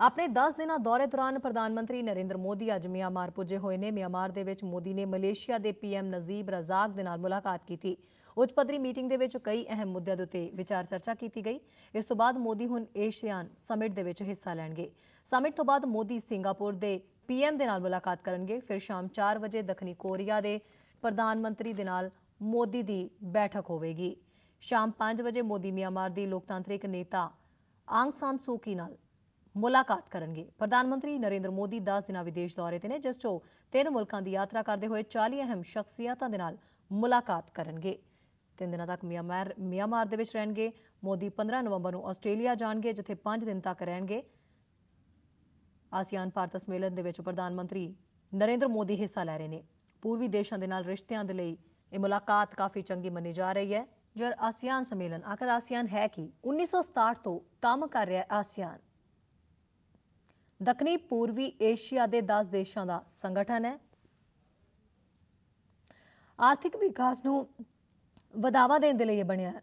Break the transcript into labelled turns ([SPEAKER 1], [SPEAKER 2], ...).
[SPEAKER 1] ਆਪਣੇ 10 ਦਿਨਾਂ ਦੌਰੇ ਦੌਰਾਨ ਪ੍ਰਧਾਨ ਮੰਤਰੀ ਨਰਿੰਦਰ ਮੋਦੀ ਅੱਜ ਮਿਆਂਮਾਰ ਪੁੱਜੇ ਹੋਏ ਨੇ। ਮਿਆਂਮਾਰ ਦੇ ਵਿੱਚ ਮੋਦੀ ਨੇ ਮਲੇਸ਼ੀਆ ਦੇ ਪੀਐਮ ਨਜ਼ੀਬ ਰਜ਼ਾਕ ਦੇ ਨਾਲ ਮੁਲਾਕਾਤ ਕੀਤੀ। ਉੱਚ ਪੱਧਰੀ ਮੀਟਿੰਗ ਦੇ ਵਿੱਚ ਕਈ ਅਹਿਮ ਮੁੱਦਿਆਂ ਦੇ ਉੱਤੇ ਵਿਚਾਰ ਚਰਚਾ ਕੀਤੀ ਗਈ। ਇਸ ਤੋਂ ਬਾਅਦ ਮੋਦੀ ਹੁਣ ਏਸ਼ੀਆਨ ਸਮਿਟ ਦੇ ਵਿੱਚ ਹਿੱਸਾ ਲੈਣਗੇ। ਸਮਿਟ ਤੋਂ ਬਾਅਦ ਮੋਦੀ ਸਿੰਗਾਪੁਰ ਦੇ ਪੀਐਮ ਦੇ ਨਾਲ ਮੁਲਾਕਾਤ ਕਰਨਗੇ। ਫਿਰ ਸ਼ਾਮ 4 ਵਜੇ ਦੱਖਣੀ ਕੋਰੀਆ ਦੇ ਪ੍ਰਧਾਨ ਮੰਤਰੀ ਦੇ ਨਾਲ ਮੋਦੀ ਦੀ ਬੈਠਕ ਹੋਵੇਗੀ। ਸ਼ਾਮ 5 ਵਜੇ ਮੋਦੀ ਮਿਆਂਮਾਰ ਦੀ ਲੋਕਤਾਂਤਰਿਕ ਨੇਤਾ ਆਂਗ ਸਾਨ ਸੂਕੀ ਨਾਲ ਮੁਲਾਕਾਤ ਕਰਨਗੇ। ਪ੍ਰਧਾਨ ਮੰਤਰੀ ਨਰਿੰਦਰ ਮੋਦੀ 10 ਦਿਨਾਂ ਵਿਦੇਸ਼ ਦੌਰੇ ਤੇ ਨੇ, ਜਿਸ 'ਚੋਂ ਤਿੰਨ ਮੁਲਕਾਂ ਦੀ ਯਾਤਰਾ ਕਰਦੇ ਹੋਏ 40 ਅਹਿਮ ਸ਼ਖਸੀਅਤਾਂ ਦੇ ਨਾਲ ਮੁਲਾਕਾਤ ਕਰਨਗੇ। ਤਿੰਨ ਦਿਨਾਂ ਤੱਕ ਮਿਆਂਮਾਰ ਮਿਆਂਮਾਰ ਦੇ ਵਿੱਚ ਰਹਿਣਗੇ। ਮੋਦੀ 15 ਨਵੰਬਰ ਨੂੰ ਆਸਟ੍ਰੇਲੀਆ ਜਾਣਗੇ, ਜਿੱਥੇ 5 ਦਿਨ ਤੱਕ ਰਹਿਣਗੇ। ਆਸੀਆਨ ਭਾਰਤ ਸੰਮੇਲਨ ਦੇ ਵਿੱਚ ਪ੍ਰਧਾਨ ਮੰਤਰੀ ਨਰਿੰਦਰ ਮੋਦੀ ਹਿੱਸਾ ਲੈ ਰਹੇ ਨੇ। ਪੂਰਬੀ ਦੇਸ਼ਾਂ ਦੇ ਨਾਲ ਰਿਸ਼ਤਿਆਂ ਦੇ ਲਈ ਇਹ ਮੁਲਾਕਾਤ ਕਾਫੀ ਚੰਗੀ ਮੰਨੀ ਜਾ ਰਹੀ ਹੈ। ਜਰ ਆਸੀਆਨ ਸੰਮੇਲਨ, ਆਖਰ ਆਸੀਆਨ ਹੈ ਕੀ? 1967 ਤੋਂ ਕੰਮ ਕਰ ਰਿਹਾ ਹੈ ਆਸੀਆਨ। ਦੱਖਣੀ ਪੂਰਬੀ ਏਸ਼ੀਆ ਦੇ 10 ਦੇਸ਼ਾਂ ਦਾ ਸੰਗਠਨ ਹੈ। ਆਰਥਿਕ ਵਿਕਾਸ ਨੂੰ ਵਧਾਵਾ ਦੇਣ ਦੇ ਲਈ ਇਹ ਬਣਿਆ ਹੈ।